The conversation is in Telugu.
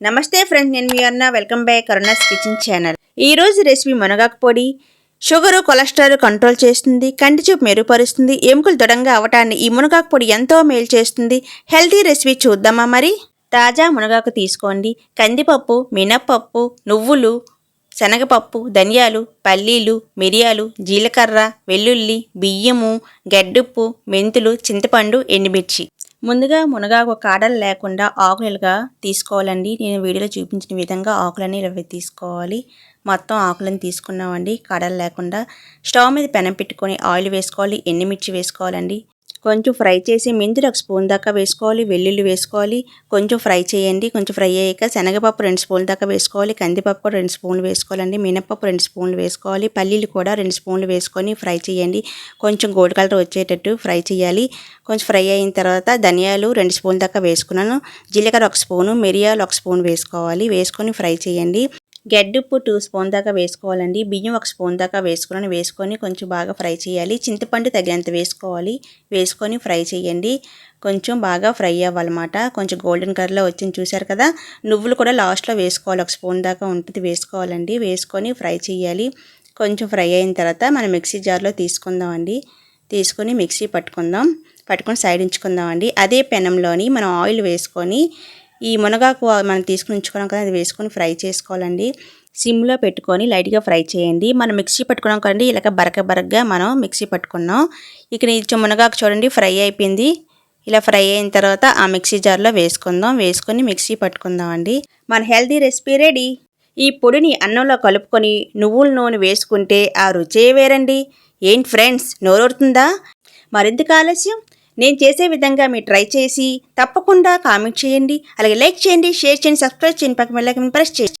నమస్తే ఫ్రెండ్స్ నేను మీ అన్న. Welcome back Karuna's kitchen channel. ఈరోజు రెసిపీ మునగాకు పొడి. షుగర్ కొలెస్ట్రాల్ కంట్రోల్ చేస్తుంది కంటి చూపు మెరుగుపరుస్తుంది ఎముకలు దృఢంగా అవటాన్ని ఈ మునగాకు పొడి ఎంతో మేలు చేస్తుంది. హెల్తీ రెసిపీ చూద్దామా మరి? తాజా మునగాకు తీసుకోండి. కందిపప్పు మినప్పప్పు నువ్వులు శనగపప్పు ధనియాలు పల్లీలు మిరియాలు జీలకర్ర వెల్లుల్లి బియ్యము గడ్డుప్పు మెంతులు చింతపండు ఎండుమిర్చి. ముందుగా మునగాకు కాడలు లేకుండా ఆకులుగా తీసుకోవాలండి. నేను వీడియోలో చూపించిన విధంగా ఆకులన్నీ ఇలా తీసుకోవాలి. మొత్తం ఆకులను తీసుకున్నామండి. కాడలు లేకుండా స్టవ్ మీద పెనం పెట్టుకొని ఆయిల్ వేసుకోవాలి. ఎండుమిర్చి వేసుకోవాలండి. కొంచెం ఫ్రై చేసి మెంతులు ఒక స్పూన్ దాకా వేసుకోవాలి వెల్లుల్లి వేసుకోవాలి. కొంచెం ఫ్రై చేయండి. కొంచెం ఫ్రై అయ్యాక శనగపప్పు రెండు స్పూన్ల దాకా వేసుకోవాలి. కందిపప్పు కూడా రెండు స్పూన్లు వేసుకోవాలండి. మినపప్పు రెండు స్పూన్లు వేసుకోవాలి. పల్లీలు కూడా రెండు స్పూన్లు వేసుకొని ఫ్రై చేయండి. కొంచెం గోల్డ్ కలర్ వచ్చేటట్టు ఫ్రై చేయాలి. కొంచెం ఫ్రై అయిన తర్వాత ధనియాలు రెండు స్పూన్ల దాకా వేసుకున్నాను. జీలకర్ర ఒక స్పూను మిరియాలు ఒక స్పూన్ వేసుకోవాలి. వేసుకొని ఫ్రై చేయండి. గడ్డుప్పు టూ స్పూన్ దాకా వేసుకోవాలండి. బియ్యం ఒక స్పూన్ దాకా వేసుకుని వేసుకొని కొంచెం బాగా ఫ్రై చేయాలి. చింతపండు తగినంత వేసుకోవాలి. వేసుకొని ఫ్రై చేయండి. కొంచెం బాగా ఫ్రై అవ్వాలన్నమాట. కొంచెం గోల్డెన్ కలర్లో వచ్చింది చూసారు కదా? నువ్వులు కూడా లాస్ట్లో వేసుకోవాలి. ఒక స్పూన్ దాకా ఉంటుంది వేసుకోవాలండి. వేసుకొని ఫ్రై చేయాలి. కొంచెం ఫ్రై అయిన తర్వాత మనం మిక్సీ జార్లో తీసుకుందామండి. తీసుకొని మిక్సీ పట్టుకుందాం. పట్టుకొని సైడ్ ఉంచుకుందామండి. అదే పెనంలోని మనం ఆయిల్ వేసుకొని ఈ మునగాకు మనం తీసుకుని ఉంచుకున్నాం కదా అది వేసుకొని ఫ్రై చేసుకోవాలండి. సిమ్లో పెట్టుకొని లైట్గా ఫ్రై చేయండి. మనం మిక్సీ పట్టుకున్నాం కదండి ఇలాగ బరక బరకగా మనం మిక్సీ పట్టుకున్నాం. ఇక్కడ ఇచ్చే మునగాకు చూడండి ఫ్రై అయిపోయింది. ఇలా ఫ్రై అయిన తర్వాత ఆ మిక్సీ జార్లో వేసుకుందాం. వేసుకొని మిక్సీ పట్టుకుందాం అండి మన హెల్తీ రెసిపీ రెడీ. ఈ పొడిని అన్నంలో కలుపుకొని నువ్వుల నూనె వేసుకుంటే ఆ రుచే వేరండి. ఏంటి ఫ్రెండ్స్ నోరొడుతుందా మరింత ఆలస్యం? నేను చేసే విధంగా మీరు ట్రై చేసి తప్పకుండా కామెంట్ చేయండి. అలాగే లైక్ చేయండి షేర్ చేయండి సబ్స్క్రైబ్ చేయండి. పక్కన ప్రెస్ చేయండి.